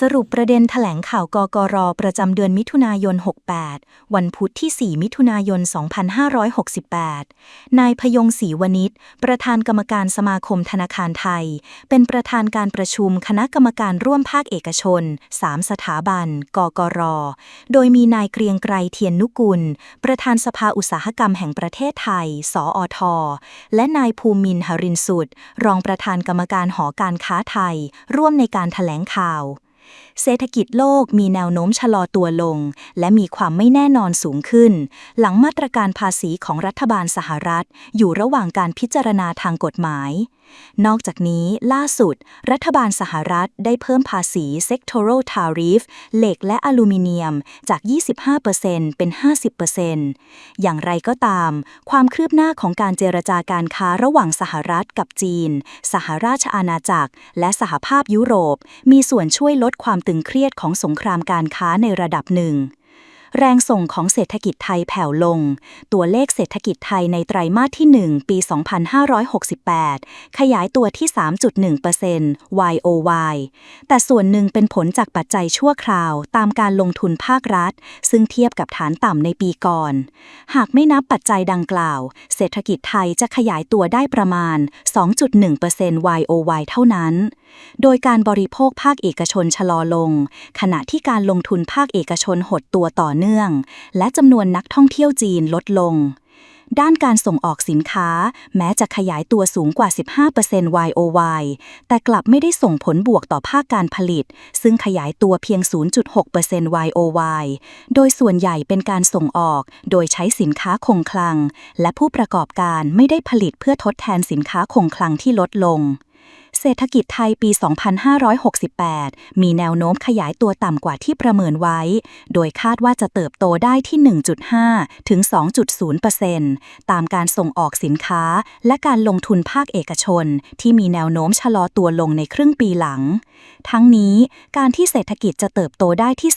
สรุปประเด็นแถลงข่าวกกรประจำเดือนมิถุนายน 68 วันพุธที่ 4 มิถุนายน 2568 นายพยงศรีวณิชประธานกรรมการสมาคมธนาคารไทย เป็นประธานการประชุมคณะกรรมการร่วมภาคเอกชน 3 สถาบัน กกร โดยมีนายเกรียงไกรเทียนนุกุล ประธานสภาอุตสาหกรรมแห่งประเทศไทย สออทและนายภูมินทร์หรินสุด รองประธานกรรมการหอการค้าไทย ร่วมในการแถลงข่าว เศรษฐกิจโลกมีแนวโน้มชะลอตัวลง และมีความไม่แน่นอนสูงขึ้น หลังมาตรการภาษีของรัฐบาลสหรัฐ อยู่ระหว่างการพิจารณาทางกฎหมาย นอกจากนี้ล่าสุด รัฐบาลสหรัฐได้เพิ่มภาษี sectoral tariff เหล็กและอลูมิเนียมจาก 25%เป็น 50%อย่างไรก็ตาม ความคืบหน้าของการเจรจาการค้าระหว่างสหรัฐกับจีน สหราชอาณาจักร และสหภาพยุโรป มีส่วนช่วยลดดความตึงเครียดของสงครามการค้าในระดับหนึ่ง แรงส่งของเศรษฐกิจไทยแผ่วลง ตัวเลขเศรษฐกิจไทยในไตรมาสที่ 1 ปี 2568 ขยายตัวที่ 3.1% YOY แต่ส่วนหนึ่งเป็นผลจากปัจจัยชั่วคราวตามการลงทุนภาครัฐ ซึ่งเทียบกับฐานต่ำในปีก่อน หากไม่นับปัจจัยดังกล่าว เศรษฐกิจไทยจะขยายตัวได้ประมาณ 2.1% YOY เท่านั้นโดยการบริโภคภาคเอกชนชะลอลง ขณะที่การลงทุนภาคเอกชนหดตัวต่อเนื่อง และจำนวนนักท่องเที่ยวจีนลดลง ด้านการส่งออกสินค้า แม้จะขยายตัวสูงกว่า 15% YOY แต่กลับไม่ได้ส่งผลบวกต่อภาคการผลิต ซึ่งขยายตัวเพียง 0.6% YOY โดยส่วนใหญ่เป็นการส่งออก โดยใช้สินค้าคงคลัง และผู้ประกอบการไม่ได้ผลิตเพื่อทดแทนสินค้าคงคลังที่ลดลง เศรษฐกิจไทยปี 2568 มีแนวโน้มขยายตัวต่ำกว่าที่ประเมินไว้ โดยคาดว่าจะเติบโตได้ที่ 1.5 ถึง 2.0%ตามการส่งออกสินค้า และการลงทุนภาคเอกชน ที่มีแนวโน้มชะลอตัวลงในครึ่งปีหลัง ทั้งนี้การที่เศรษฐกิจจะเติบโตได้ที่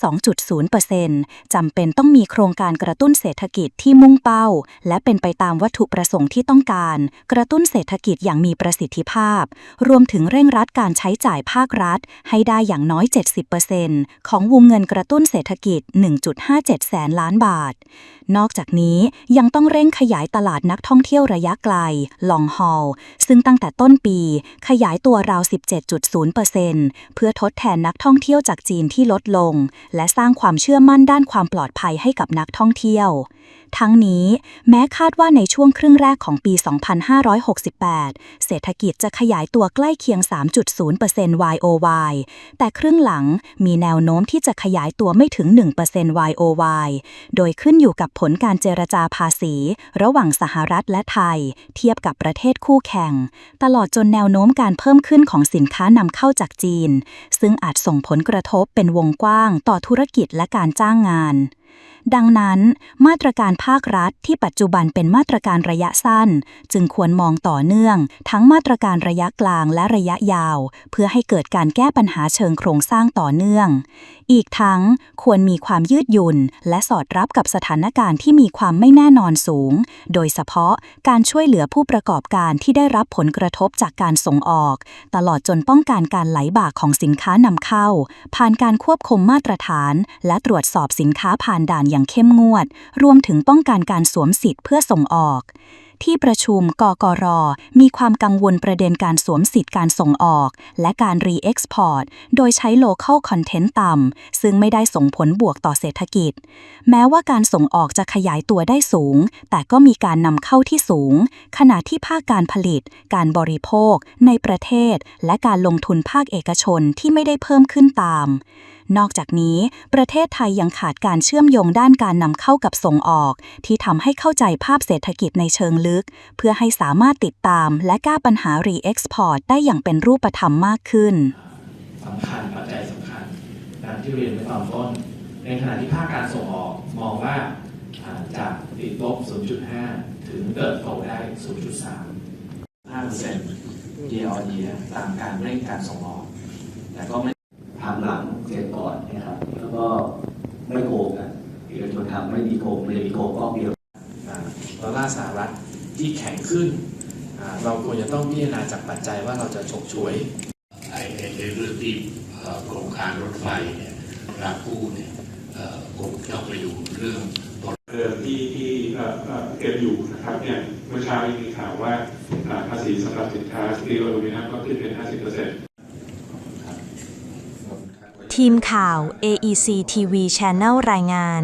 2.0%จำเป็นต้องมีโครงการกระตุ้นเศรษฐกิจที่มุ่งเป้า และเป็นไปตามวัตถุประสงค์ที่ต้องการ กระตุ้นเศรษฐกิจอย่างมีประสิทธิภาพ รวมถึงเร่งรัดการใช้จ่ายภาครัฐ ให้ได้อย่างน้อย 70%ของวงเงินกระตุ้นเศรษฐกิจ 1.57 แสนล้านบาท นอกจากนี้ยังต้องเร่งขยายตลาดนักท่องเที่ยวระยะไกล long haul ซึ่งตั้งแต่ต้นปี ขยายตัวราว 17.0%เพื่อทดแทนนักท่องเที่ยวจากจีนที่ลดลง และสร้างความเชื่อมั่นด้านความปลอดภัยให้กับนักท่องเที่ยว ทั้งนี้แม้คาดว่าในช่วงครึ่งแรกของปี 2568 เศรษฐกิจจะขยายตัวใกล้เคียง 3.0% YOY แต่ครึ่งหลังมีแนวโน้มที่จะขยายตัวไม่ถึง 1% YOY โดยขึ้นอยู่กับผลการเจรจาภาษี ระหว่างสหรัฐและไทย เทียบกับประเทศคู่แข่ง ตลอดจนแนวโน้มการเพิ่มขึ้นของสินค้านำเข้าจากจีน ซึ่งอาจส่งผลกระทบเป็นวงกว้างต่อธุรกิจและการจ้างงาน ดังนั้น มาตรการภาครัฐที่ปัจจุบันเป็นมาตรการระยะสั้น จึงควรมองต่อเนื่อง ทั้งมาตรการระยะกลางและระยะยาว เพื่อให้เกิดการแก้ปัญหาเชิงโครงสร้างต่อเนื่อง อีกทั้งควรมีความยืดหยุ่น และสอดรับกับสถานการณ์ที่มีความไม่แน่นอนสูง โดยเฉพาะการช่วยเหลือผู้ประกอบการที่ได้รับผลกระทบจากการส่งออก ตลอดจนป้องกันการไหลบ่าของสินค้านำเข้า ผ่านการควบคุมมาตรฐาน และตรวจสอบสินค้าผ่านด่านอย่างเข้มงวด รวมถึงป้องกันการสวมสิทธิ์เพื่อส่งออก ที่ประชุมกกร มีความกังวลประเด็นการสวมสิทธิ์การส่งออก และการรีเอ็กซ์พอร์ต โดยใช้ local content ต่ำ ซึ่งไม่ได้ส่งผลบวกต่อเศรษฐกิจ แม้ว่าการส่งออกจะขยายตัวได้สูง แต่ก็มีการนำเข้าที่สูง ขณะที่ภาคการผลิต การบริโภค ในประเทศ และการลงทุนภาคเอกชนที่ไม่ได้เพิ่มขึ้นตาม นอกจากนี้ ประเทศไทยยังขาดการเชื่อมโยงด้านการนำเข้ากับส่งออก ที่ทำให้เข้าใจภาพเศรษฐกิจในเชิงลึก เพื่อให้สามารถติดตามและแก้ปัญหา re-export ได้อย่างเป็นรูปธรรมมากขึ้นสำคัญปัจจัยสำคัญตามที่เรียนไว้ตอนต้น ในขณะที่ภาคการส่งออกมองว่าจากติดลบ 0.5 ถึงเติบโตได้ 0.3 5% year on year ตามการเร่งการส่งออกแต่ก็ไม่ ทำหลังเสร็จก่อนนะครับ แล้วก็ไม่โกงกันเอกชนทำ ไม่มีโกงไม่ได้มีโกงก็เดียวอ่าดอลลาร์สหรัฐที่แข็งขึ้นอ่าเราควรจะต้องพิจารณาจากปัจจัยว่าเราจะฉกฉวยไอ้ไอ้ไอ้เรื่องที่เอ่อโครงการรถไฟเนี่ยราคู่เนี่ยเอ่อคงต้องไปดูเรื่องเดิมที่ที่เอ่อเอ่อเก็บอยู่นะครับเนี่ยเมื่อเช้ามีข่าวว่าอ่าภาษีสำหรับสินค้าสตีลอลูมิเนียมก็ขึ้นเป็น 50%ทีมข่าว AEC TV Channel รายงาน